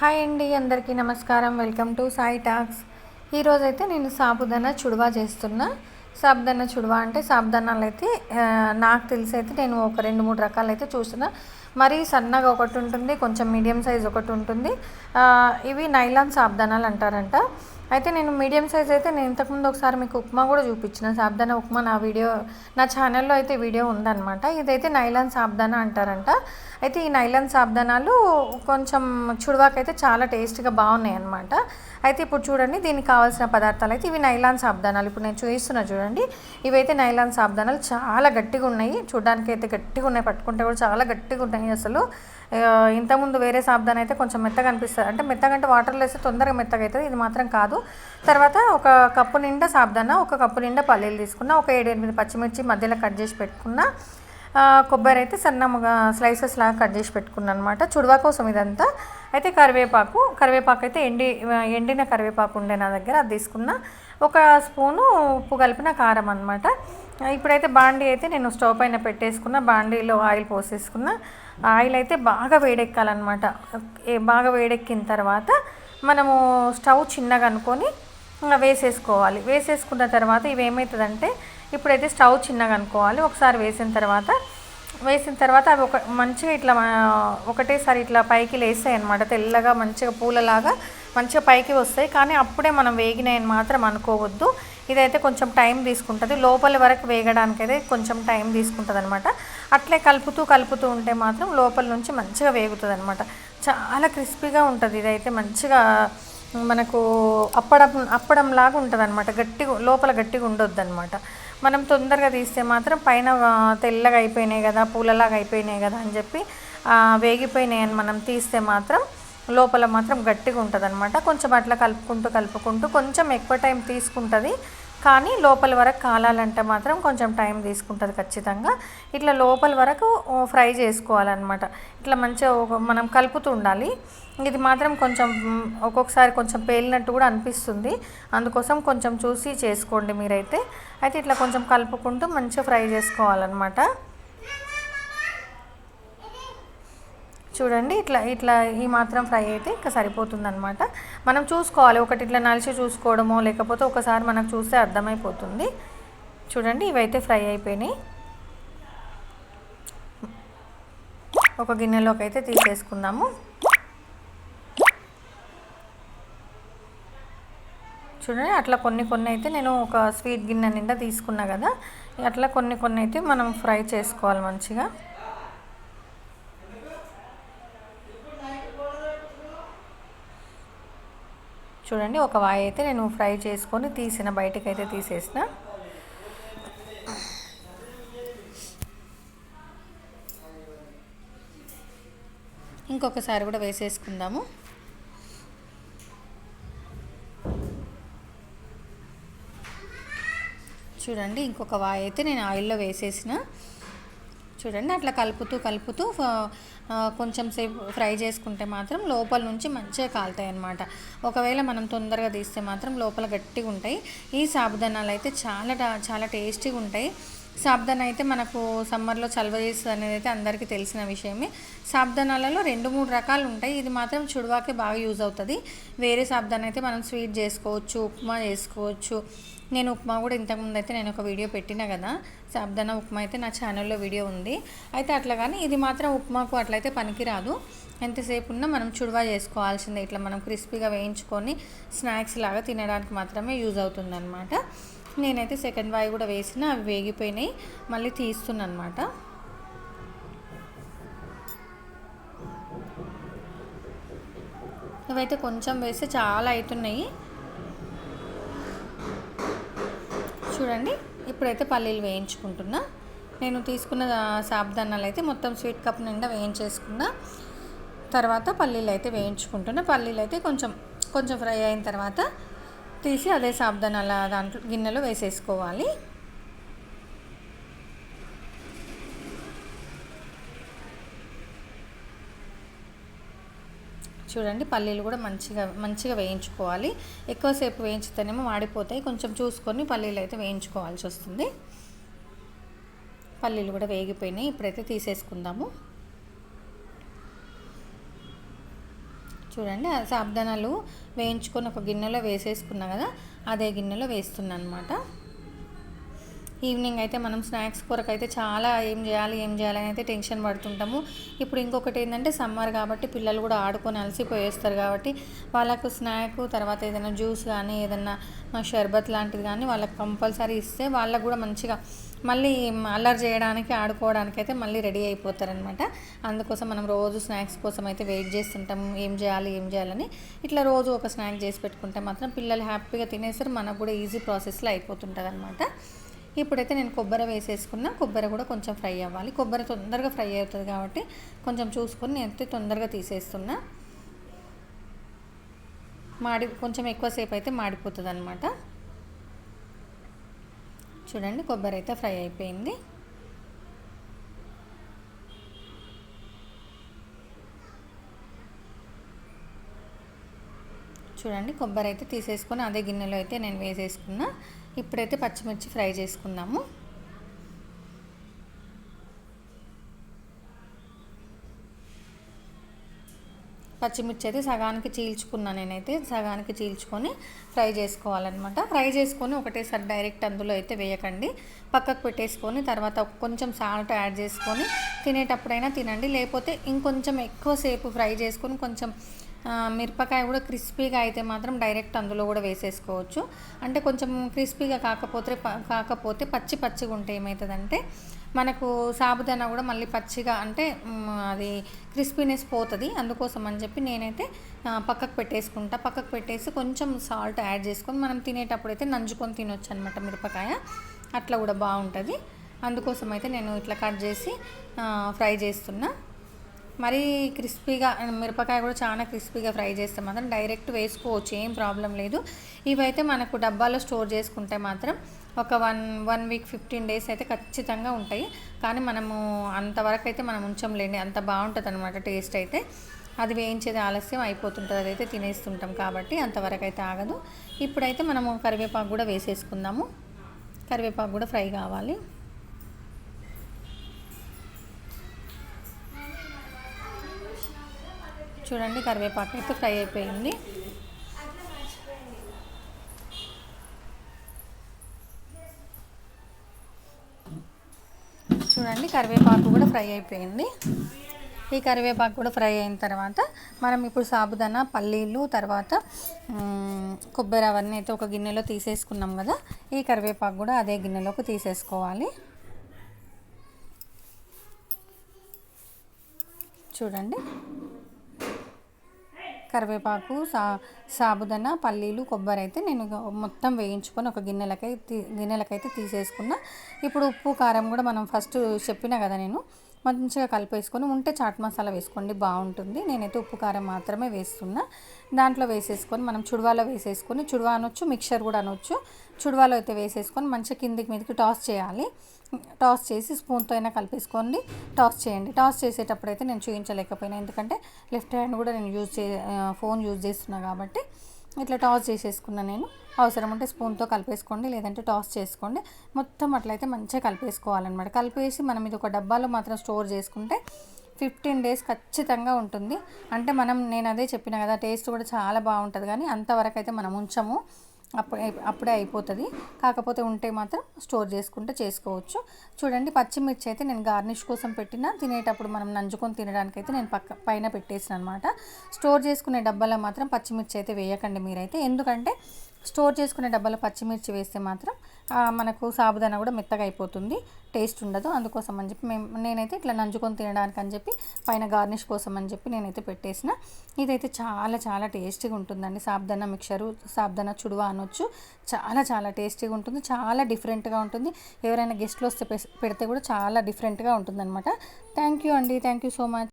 Hi అండి అందరికీ నమస్కారం. Welcome to Sai talks. ఈరోజైతే నేను సాబుదానా చుడువా చేస్తున్నా. సాబుదానా చుడువా అంటే సాబుదానాలు అయితే నాకు తెలిసి అయితే నేను ఒక రెండు మూడు రకాలు అయితే చూసిన మరీ సన్నగా ఒకటి ఉంటుంది కొంచెం మీడియం సైజ్ ఒకటి ఉంటుంది. ఇవి నైలాన్ సాబ్దానాలు అంటారంట. అయితే నేను మీడియం సైజ్ అయితే నేను ఇంతకుముందు ఒకసారి మీకు ఉప్మా కూడా చూపించిన. సాబ్దానా ఉప్మా నా వీడియో నా ఛానల్లో అయితే వీడియో ఉందన్నమాట. ఇదైతే నైలాన్ సాబ్దానా అంటారంట. అయితే ఈ నైలాన్ సాబ్దానాలు కొంచెం చుడువాకైతే చాలా టేస్ట్గా బాగున్నాయి అనమాట అయితే ఇప్పుడు చూడండి దీనికి కావాల్సిన పదార్థాలు అయితే ఇవి నైలాన్ సాబ్దానాలు. ఇప్పుడు నేను చూపిస్తున్నా చూడండి ఇవైతే నైలాన్ సాబ్దానాలు చాలా గట్టిగా ఉన్నాయి. చూడడానికి అయితే గట్టిగా ఉన్నాయి పట్టుకుంటే కూడా చాలా గట్టిగా ఉన్నాయి అసలు. ఇంతకుముందు వేరే సాబ్దాన్ అయితే కొంచెం మెత్తగా అనిపిస్తుంది. అంటే మెత్తగా అంటే వాటర్లో వేస్తే తొందరగా మెత్తగా అవుతుంది ఇది మాత్రం కాదు. తర్వాత ఒక కప్పు నిండా సాబ్దాన ఒక కప్పు నిండా పల్లీలు తీసుకున్న ఒక ఏడు ఎనిమిది పచ్చిమిర్చి మధ్యలో కట్ చేసి పెట్టుకున్నా కొబ్బరి అయితే సన్నముగా స్లైసెస్ లాగా కట్ చేసి పెట్టుకున్నాను అనమాట చుడవా కోసం ఇదంతా. అయితే కరివేపాకు కరివేపాకు అయితే ఎండి ఎండిన కరివేపాకు ఉండే నా దగ్గర. అది తీసుకున్న ఒక స్పూను ఉప్పు కలిపిన కారం అనమాట ఇప్పుడైతే బాండీ అయితే నేను స్టవ్ పైన పెట్టేసుకున్న బాండీలో ఆయిల్ పోసేసుకున్న. ఆయిల్ అయితే బాగా వేడెక్కాలన్నమాట. బాగా వేడెక్కిన తర్వాత మనము స్టవ్ చిన్నగా అనుకొని వేసేసుకోవాలి. వేసేసుకున్న తర్వాత ఇవి ఏమవుతుందంటే ఇప్పుడైతే స్టవ్ చిన్నగా అనుకోవాలి. ఒకసారి వేసిన తర్వాత వేసిన తర్వాత అవి ఒక మంచిగా ఇట్లా ఒకటేసారి ఇట్లా పైకి లేస్తాయి అనమాట తెల్లగా మంచిగా పూలలాగా మంచిగా పైకి వస్తాయి. కానీ అప్పుడే మనం వేగినాయని మాత్రం అనుకోవద్దు. ఇదైతే కొంచెం టైం తీసుకుంటుంది. లోపల వరకు వేగడానికి అయితే కొంచెం టైం తీసుకుంటుంది అనమాట అట్లే కలుపుతూ కలుపుతూ ఉంటే మాత్రం లోపల నుంచి మంచిగా వేగుతుంది అనమాట చాలా క్రిస్పీగా ఉంటుంది. ఇదైతే మంచిగా మనకు అప్పడం అప్పడం లాగా ఉంటుంది అనమాట గట్టిగా లోపల గట్టిగా ఉండొద్దు అనమాట మనం తొందరగా తీస్తే మాత్రం పైన తెల్లగా అయిపోయినాయి కదా పూలలాగా అయిపోయినాయి కదా అని చెప్పి వేగిపోయినాయి అని మనం తీస్తే మాత్రం లోపల మాత్రం గట్టిగా ఉంటుంది అనమాట కొంచెం అట్లా కలుపుకుంటూ కలుపుకుంటూ కొంచెం ఎక్కువ టైం తీసుకుంటుంది. కానీ లోపల వరకు కాలాలంటే మాత్రం కొంచెం టైం తీసుకుంటుంది ఖచ్చితంగా. ఇట్లా లోపల వరకు ఫ్రై చేసుకోవాలన్నమాట. ఇట్లా మంచిగా ఒక- మనం కలుపుతూ ఉండాలి. ఇది మాత్రం కొంచెం ఒక్కొక్కసారి కొంచెం పేలినట్టు కూడా అనిపిస్తుంది. అందుకోసం కొంచెం చూసి చేసుకోండి మీరైతే. అయితే ఇట్లా కొంచెం కలుపుకుంటూ మంచిగా ఫ్రై చేసుకోవాలన్నమాట. చూడండి ఇట్లా ఇట్లా ఈ మాత్రం ఫ్రై అయితే ఇంకా సరిపోతుందనమాట మనం చూసుకోవాలి ఒకటి ఇట్లా నలిచి చూసుకోవడమో లేకపోతే ఒకసారి మనకు చూస్తే అర్థమైపోతుంది. చూడండి ఇవైతే ఫ్రై అయిపోయినాయి. ఒక గిన్నెలోకి అయితే తీసేసుకుందాము. చూడండి అట్లా కొన్ని కొన్ని అయితే నేను ఒక స్వీట్ గిన్నె నిండా తీసుకున్నా కదా అట్లా కొన్ని కొన్ని అయితే మనం ఫ్రై చేసుకోవాలి మంచిగా. చూడండి ఒక వాయి అయితే నేను ఫ్రై చేసుకొని తీసిన బయటకైతే తీసేసిన. ఇంకొకసారి కూడా వేసేసుకుందాము. చూడండి ఇంకొక వాయి అయితే నేను ఆయిల్లో వేసేసిన. చూడండి అట్లా కలుపుతూ కలుపుతూ కొంచెం సేపు ఫ్రై చేసుకుంటే మాత్రం లోపల నుంచి మంచిగా కాలుతాయి అన్నమాట. ఒకవేళ మనం తొందరగా తీస్తే మాత్రం లోపల గట్టిగా ఉంటాయి. ఈ సాబుదానాలు అయితే చాలా చాలా టేస్టీగా ఉంటాయి. సాబ్దాన అయితే మనకు సమ్మర్లో చలవ చేస్తుంది అనేది అయితే అందరికీ తెలిసిన విషయమే. సాబ్దానాలలో రెండు మూడు రకాలు ఉంటాయి. ఇది మాత్రం చుడువాకే బాగా యూజ్ అవుతుంది. వేరే సాబ్దాన్ అయితే మనం స్వీట్ చేసుకోవచ్చు ఉప్మా చేసుకోవచ్చు. నేను ఉప్మా కూడా ఇంతకుముందు అయితే నేను ఒక వీడియో పెట్టిన కదా. సాబ్దానా ఉప్మా అయితే నా ఛానల్లో వీడియో ఉంది. అయితే అట్లా కానీ ఇది మాత్రం ఉప్మాకు అట్లయితే పనికిరాదు. ఎంతసేపు ఉన్నా మనం చుడువా చేసుకోవాల్సిందే. ఇట్లా మనం క్రిస్పీగా వేయించుకొని స్నాక్స్ లాగా తినడానికి మాత్రమే యూజ్ అవుతుందన్నమాట. నేనైతే సెకండ్ వాయి కూడా వేసిన అవి వేగిపోయినాయి. మళ్ళీ తీస్తున్నాను అనమాట ఇవైతే కొంచెం వేస్తే చాలా అవుతున్నాయి చూడండి ఇప్పుడైతే పల్లీలు వేయించుకుంటున్నా. నేను తీసుకున్న సాబ్దానాలు అయితే మొత్తం స్వీట్ కప్ నిండా వేయించేసుకున్నా. తర్వాత పల్లీలు అయితే వేయించుకుంటున్నా. పల్లీలు అయితే కొంచెం కొంచెం ఫ్రై అయిన తర్వాత తీసి అదే సాబ్దానాల దాంట్లో గిన్నెలో వేసేసుకోవాలి. చూడండి పల్లీలు కూడా మంచిగా మంచిగా వేయించుకోవాలి. ఎక్కువసేపు వేయించితేనేమో వాడిపోతాయి. కొంచెం చూసుకొని పల్లీలు అయితే వేయించుకోవాల్సి వస్తుంది. పల్లీలు కూడా వేగిపోయినాయి. ఇప్పుడైతే తీసేసుకుందాము. చూడండి సాబ్దానాలు వేయించుకొని ఒక గిన్నెలో వేసేసుకున్నా కదా అదే గిన్నెలో వేస్తున్నాను అనమాట ఈవినింగ్ అయితే మనం స్నాక్స్ కొరకు అయితే చాలా ఏం చేయాలి ఏం చేయాలి అని అయితే టెన్షన్ పడుతుంటాము. ఇప్పుడు ఇంకొకటి ఏంటంటే సమ్మర్ కాబట్టి పిల్లలు కూడా ఆడుకొని అలసిపోయేస్తారు కాబట్టి వాళ్ళకు స్నాక్ తర్వాత ఏదైనా జ్యూస్ కానీ ఏదైనా షర్బత్ లాంటిది కానీ వాళ్ళకి కంపల్సరీ ఇస్తే వాళ్ళకు కూడా మంచిగా మళ్ళీ అల్లరి చేయడానికి ఆడుకోవడానికి అయితే మళ్ళీ రెడీ అయిపోతారనమాట. అందుకోసం మనం రోజు స్నాక్స్ కోసం అయితే వెయిట్ చేస్తుంటాం ఏం చేయాలి ఏం చేయాలని ఇట్లా రోజు ఒక స్నాక్ చేసి పెట్టుకుంటే మాత్రం పిల్లలు హ్యాపీగా తినేసరి మనకు కూడా ఈజీ ప్రాసెస్లో అయిపోతుంటుంది అనమాట ఇప్పుడైతే నేను కొబ్బరి వేసేసుకున్నా. కొబ్బరి కూడా కొంచెం ఫ్రై అవ్వాలి. కొబ్బరి తొందరగా ఫ్రై అవుతుంది కాబట్టి కొంచెం చూసుకొని నేను తొందరగా తీసేస్తున్నా. మాడి కొంచెం ఎక్కువసేపు అయితే మాడిపోతుంది అనమాట చూడండి కొబ్బరి అయితే ఫ్రై అయిపోయింది. చూడండి కొబ్బరి అయితే తీసేసుకొని అదే గిన్నెలో అయితే నేను వేసేసుకున్నా. ఇప్పుడైతే పచ్చిమిర్చి ఫ్రై చేసుకుందాము. పచ్చిమిర్చి అయితే సగానికి చీల్చుకున్నా నేనైతే. సగానికి చీల్చుకొని ఫ్రై చేసుకోవాలన్నమాట. ఫ్రై చేసుకొని ఒకటేసారి డైరెక్ట్ అందులో అయితే వేయకండి. పక్కకు పెట్టేసుకొని తర్వాత కొంచెం సాల్ట్ యాడ్ చేసుకొని తినేటప్పుడైనా తినండి. లేకపోతే ఇంకొంచెం ఎక్కువసేపు ఫ్రై చేసుకొని కొంచెం మిరపకాయ కూడా క్రిస్పీగా అయితే మాత్రం డైరెక్ట్ అందులో కూడా వేసేసుకోవచ్చు. అంటే కొంచెం క్రిస్పీగా కాకపోతే కాకపోతే పచ్చి పచ్చిగా ఉంటే ఏమవుతుందంటే మనకు సాబుదానా కూడా మళ్ళీ పచ్చిగా అంటే అది క్రిస్పీనెస్ పోతుంది. అందుకోసం అని చెప్పి నేనైతే పక్కకు పెట్టేసుకుంటా. పక్కకు పెట్టేసి కొంచెం సాల్ట్ యాడ్ చేసుకొని మనం తినేటప్పుడు అయితే నంజుకొని తినొచ్చు అనమాట మిరపకాయ. అట్లా కూడా బాగుంటుంది. అందుకోసం అయితే నేను ఇట్లా కట్ చేసి ఫ్రై చేస్తున్నా. మరీ క్రిస్పీగా మిరపకాయ కూడా చాలా క్రిస్పీగా ఫ్రై చేస్తే మాత్రం డైరెక్ట్ వేసుకోవచ్చు ఏం ప్రాబ్లం లేదు. ఇవైతే మనకు డబ్బాలో స్టోర్ చేసుకుంటే మాత్రం ఒక one one week fifteen days అయితే ఖచ్చితంగా ఉంటాయి. కానీ మనము అంతవరకు అయితే మనం ఉంచంలేండి అంత బాగుంటుంది అనమాట టేస్ట్ అయితే. అది వేయించేది ఆలస్యం అయిపోతుంటుంది అదైతే తినేస్తుంటాం కాబట్టి అంతవరకు అయితే ఆగదు. ఇప్పుడైతే మనము కరివేపాకు కూడా వేసేసుకుందాము. కరివేపాకు కూడా ఫ్రై కావాలి. చూడండి కరివేపాకు అయితే ఫ్రై అయిపోయింది. చూడండి కరివేపాకు కూడా ఫ్రై అయిపోయింది. ఈ కరివేపాకు కూడా ఫ్రై అయిన తర్వాత మనం ఇప్పుడు సాబుదానా పల్లీలు తర్వాత కొబ్బరి అవన్నీ అయితే ఒక గిన్నెలో తీసేసుకున్నాం కదా ఈ కరివేపాకు కూడా అదే గిన్నెలోకి తీసేసుకోవాలి. చూడండి. కరివేపాకు సా సాబుదన పల్లీలు కొబ్బరి అయితే నేను మొత్తం వేయించుకొని ఒక గిన్నెలకై గిన్నెలకైతే తీసేసుకున్నా. ఇప్పుడు ఉప్పు కారం కూడా మనం ఫస్ట్ చెప్పిన కదా నేను. మంచిగా కలిపేసుకొని ఉంటే చాట్ మసాలా వేసుకోండి బాగుంటుంది. నేనైతే ఉప్పు కారం మాత్రమే వేస్తున్నా. దాంట్లో వేసేసుకొని మనం చుడవాలో వేసేసుకొని చుడవా అనొచ్చు మిక్చర్ కూడా అనొచ్చు. చుడవాలో అయితే వేసేసుకొని మంచిగా కిందికి మీదకి టాస్ చేయాలి. టాస్ చేసి స్పూన్తో అయినా కలిపేసుకోండి. టాస్ చేయండి. టాస్ చేసేటప్పుడు అయితే నేను చూపించలేకపోయినా ఎందుకంటే లెఫ్ట్ హ్యాండ్ కూడా నేను యూజ్ చే ఫోన్ యూజ్ చేస్తున్నా కాబట్టి ఇట్లా టాస్ చేసేసుకున్నాను నేను. అవసరం ఉంటే స్పూన్తో కలిపేసుకోండి లేదంటే టాస్ చేసుకోండి. మొత్తం అట్లయితే మంచిగా కలిపేసుకోవాలన్నమాట. కలిపేసి మనం ఇది ఒక డబ్బాలో మాత్రం స్టోర్ చేసుకుంటే ఫిఫ్టీన్ డేస్ ఖచ్చితంగా ఉంటుంది. అంటే మనం నేను అదే చెప్పిన కదా టేస్ట్ కూడా చాలా బాగుంటుంది. కానీ అంతవరకు అయితే మనం ఉంచము. అప్పుడే అప్పుడే అయిపోతుంది. కాకపోతే ఉంటే మాత్రం స్టోర్ చేసుకుంటే చేసుకోవచ్చు. చూడండి పచ్చిమిర్చి అయితే నేను గార్నిష్ కోసం పెట్టిన. తినేటప్పుడు మనం నంజుకొని తినడానికైతే నేను పక్క పైన పెట్టేసిన అనమాట స్టోర్ చేసుకునే డబ్బాలో మాత్రం పచ్చిమిర్చి అయితే వేయకండి మీరైతే. ఎందుకంటే స్టోర్ చేసుకునే డబ్బాలో పచ్చిమిర్చి వేస్తే మాత్రం మనకు సాబుదానా కూడా మెత్తగా అయిపోతుంది. టేస్ట్ ఉండదు. అందుకోసం అని చెప్పి మేము నేనైతే ఇట్లా నంజుకొని తినడానికి అని చెప్పి పైన గార్నిష్ కోసం అని చెప్పి నేనైతే పెట్టేసిన. ఇదైతే చాలా చాలా టేస్టీగా ఉంటుందండి. సాబ్దానా మిక్చరు సాబ్దానా చుడువా అనొచ్చు. చాలా చాలా టేస్టీగా ఉంటుంది. చాలా డిఫరెంట్గా ఉంటుంది. ఎవరైనా గెస్ట్లు వస్తే పెడితే కూడా చాలా డిఫరెంట్గా ఉంటుందన్నమాట. థ్యాంక్ యూ అండి. Thank you so much.